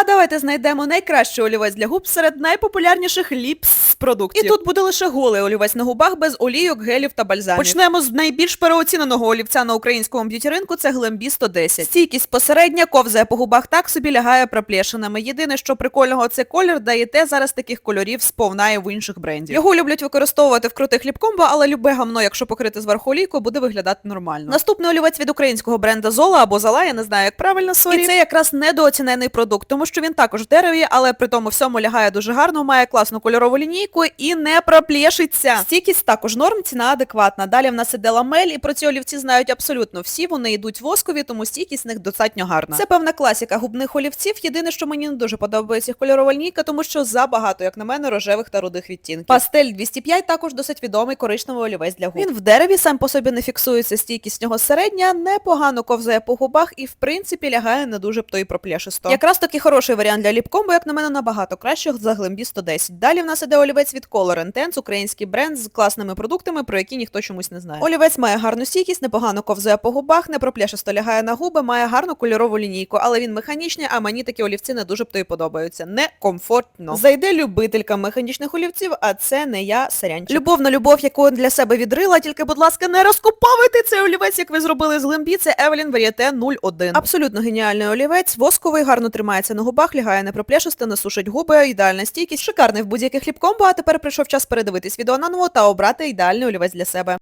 А давайте знайдемо найкращий олівець для губ серед найпопулярніших ліпс продуктів. І тут буде лише голий олівець на губах без олійок, гелів та бальзамів. Почнемо з найбільш переоціненого олівця на українському б'юті ринку, це Глембі 110. Стійкість посередня, ковзає по губах так собі лягає проплешинами. Єдине, що прикольного, це колір, даєте зараз таких кольорів сповнає в інших брендів. Його люблять використовувати в крутих ліпкомбо, але любе гамно, якщо покрити зверху олійкою, буде виглядати нормально. Наступний олівець від українського бренда Зола або Зала, я не знаю, як правильно сорі. І це якраз недооцінений продукт, тому що він також в дереві, але при тому всьому лягає дуже гарно, має класну кольорову лінійку і не проплешиться. Стійкість також норм, ціна адекватна. Далі в нас іде ламель, і про ці олівці знають абсолютно всі. Вони йдуть воскові, тому стійкість в них достатньо гарна. Це певна класіка губних олівців. Єдине, що мені не дуже подобається їх тому що забагато, як на мене, рожевих та рудих відтінків. Пастель 205 також досить відомий коричневий олівець для губ. Він в дереві сам по собі не фіксується, стійкість нього середня, непогано ковзає по губах і в принципі лягає не дуже б то і проплешисто. Якраз таки хороший варіант для ліпкомбо, як на мене, набагато кращих за Глембі 110. Далі в нас іде олівець від Color Intense, український бренд з класними продуктами, про які ніхто чомусь не знає. Олівець має гарну стійкість, непогано ковзає по губах, не проплешисто лягає на губи, має гарну кольорову лінійку, але він механічний, а мені такі олівці не дуже б то і подобаються. Некомфортно. Зайде любителька механічних олівців, а це не я, сорянчик. Любов на любов, яку для себе відрила, тільки, будь ласка, не розкуповуйте цей олівець, як ви зробили з Глембі, це Evelyn Varieté 01. Абсолютно геніальний олівець, восковий, гарно тримається на губах, лягає не проплешисто, не сушить губи, ідеальна стійкість, шикарний в будь-яких ліпкомбо, а тепер прийшов час передивитись відео на ново та обрати ідеальний олівець для себе.